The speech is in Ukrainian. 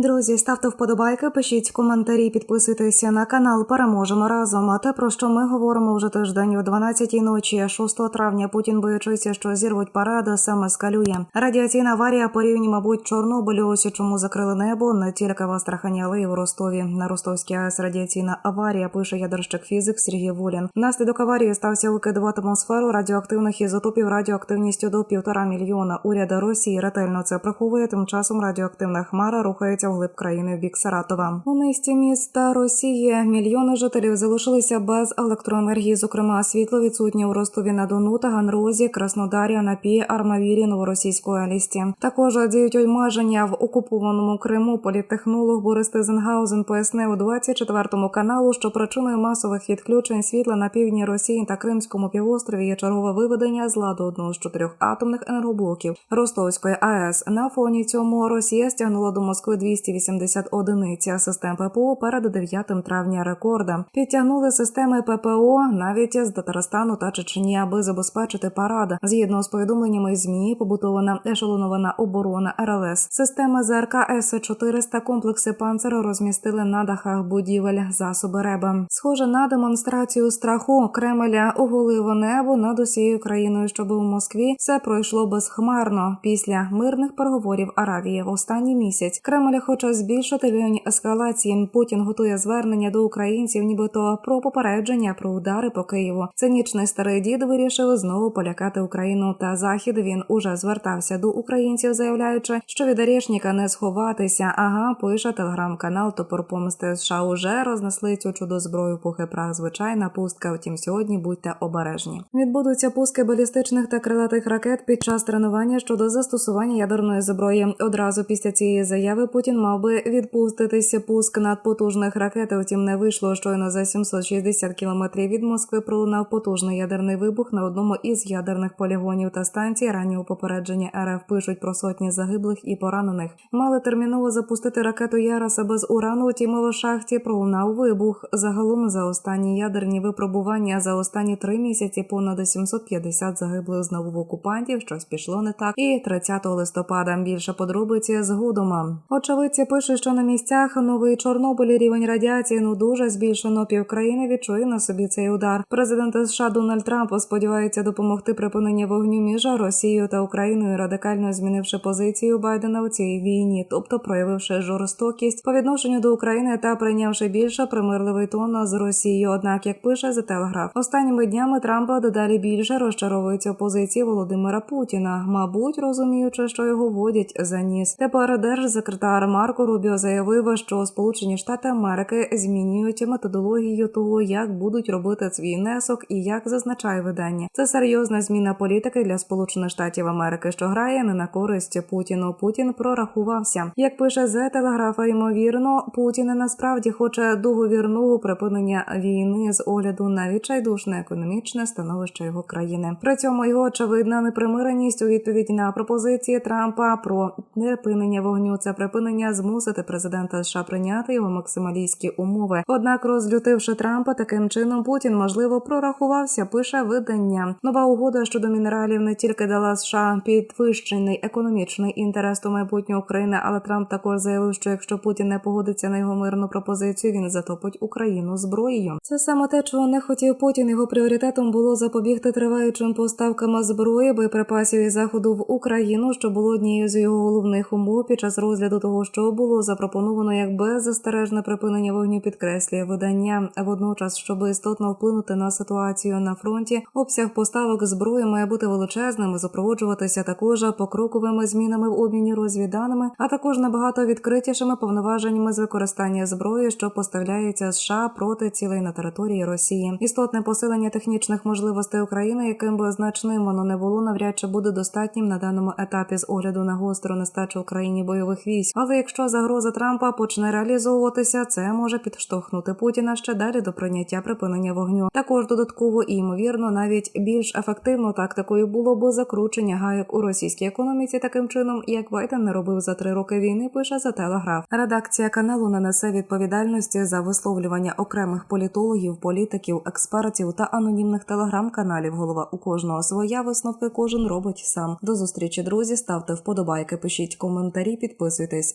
Друзі, ставте вподобайки, пишіть коментарі, підписуйтеся на канал. Переможемо разом. А те, про що ми говоримо вже тиждень о 12-й ночі, 6 травня. Путін боючися, що зірвуть паради, саме скалює. Радіаційна аварія по рівні, мабуть, Чорнобилю. Ось чому закрили небо не тільки в Астрахані, але й у Ростові. На Ростовській АЕС радіаційна аварія. Пише ядерщик фізик Сергій Волін. Внаслідок аварії стався викид в атмосферу радіоактивних ізотопів радіоактивністю до півтора мільйона. Уряд Росії ретельно це приховує. Тим часом радіоактивна хмара рухається вглиб країни в бік Саратова. У низці міста Росії мільйони жителів залишилися без електроенергії. Зокрема, світло відсутнє у Ростові на Дону, Таганрозі, Краснодарі, Анапі, Армавірі, Новоросійської Алісті. Також діють обмеження в окупованому Криму. Політтехнолог Борис Тизенгаузен пояснив у 24-му каналу, що причиною масових відключень світла на півдні Росії та Кримському півострові є чергове виведення з ладу одного з чотирьох атомних енергоблоків Ростовської АЕС. На фоні цьому Росія стягнула до Москви 280 одиниць систем ППО перед 9 травня рекорда. Підтягнули системи ППО навіть з Татарстану та Чечні, аби забезпечити парад. Згідно з повідомленнями ЗМІ, побутована ешелонована оборона РЛС. Системи ЗРК С-400 комплекси панцера розмістили на дахах будівель засоби РЕБа. Схоже на демонстрацію страху Кремля оголило небо над усією країною, щоб у Москві все пройшло безхмарно. Після мирних переговорів Аравії в останній місяць Кремль хоче збільшити рівень ескалації. Путін готує звернення до українців, нібито про попередження про удари по Києву. Цинічний старий дід вирішив знову полякати Україну та захід. Він уже звертався до українців, заявляючи, що від Орешника не сховатися. Ага, пише телеграм-канал Топор помсти США. Уже рознесли цю чудо зброю пухи прах. Звичайна пустка. Втім, сьогодні будьте обережні. Відбудуться пуски балістичних та крилатих ракет під час тренування щодо застосування ядерної зброї. Одразу після цієї заяви Путін мав би відпуститися пуск надпотужних ракет. Втім, не вийшло. Щойно за 760 кілометрів від Москви пролунав потужний ядерний вибух на одному із ядерних полігонів та станцій. Раннього попередження РФ пишуть про сотні загиблих і поранених. Мали терміново запустити ракету Яраса без урану. Втім, у шахті пролунав вибух. Загалом за останні ядерні випробування за останні три місяці понад 750 загиблих знову в окупантів. Щось пішло не так. І 30 листопада більше подробиці згодом. Очевидці пишуть, що на місцях новий Чорнобиль рівень радіації ну дуже збільшено. Півкраїни відчує на собі цей удар. Президент США Дональд Трамп сподівається допомогти припиненню вогню між Росією та Україною, радикально змінивши позицію Байдена у цій війні, тобто проявивши жорстокість по відношенню до України та прийнявши більше примирливий тон з Росією. Однак, як пише The Telegraph, останніми днями Трампа дедалі більше розчаровується позиції Володимира Путіна, мабуть, розуміючи, що його водять за ніс. Тепер держсекретар Марко Рубіо заявив, що Сполучені Штати Америки змінюють методологію того, як будуть робити свій внесок і як зазначає видання. Це серйозна зміна політики для Сполучених Штатів Америки, що грає не на користь Путіну. Путін прорахувався. Як пише The Telegraph, ймовірно, Путін насправді хоче договірного припинення війни з огляду на відчайдушне економічне становище його країни. При цьому його очевидна непримиреність у відповідь на пропозиції Трампа про припинення вогню. Це припинення змусити президента США прийняти його максималістські умови. Однак, розлютивши Трампа, таким чином Путін можливо прорахувався. Пише видання. Нова угода щодо мінералів не тільки дала США підвищений економічний інтерес до майбутнього України, але Трамп також заявив, що якщо Путін не погодиться на його мирну пропозицію, він затопить Україну зброєю. Це саме те, чого не хотів Путін. Його пріоритетом було запобігти триваючим поставкам зброї, боєприпасів і заходу в Україну, що було однією з його головних умов під час розгляду того, що було запропоновано як беззастережне припинення вогню, підкреслює видання. Водночас, щоб істотно вплинути на ситуацію на фронті, обсяг поставок зброї має бути величезним, і супроводжуватися також покроковими змінами в обміні розвіданими, а також набагато відкритішими повноваженнями з використання зброї, що поставляється США проти цілей на території Росії. Істотне посилення технічних можливостей України, яким би значним воно не було, навряд чи буде достатнім на даному етапі з огляду на гостру нестачу Україні бойових військ. Але якщо загроза Трампа почне реалізовуватися, це може підштовхнути Путіна ще далі до прийняття припинення вогню. Також додатково і ймовірно, навіть більш ефективно тактикою було б закручення гайок у російській економіці, таким чином, як Байден не робив за три роки війни. Пише за телеграф. Редакція каналу не несе відповідальності за висловлювання окремих політологів, політиків, експертів та анонімних телеграм-каналів. Голова у кожного своя висновки кожен робить сам. До зустрічі, друзі. Ставте вподобайки, пишіть коментарі, підписуйтесь.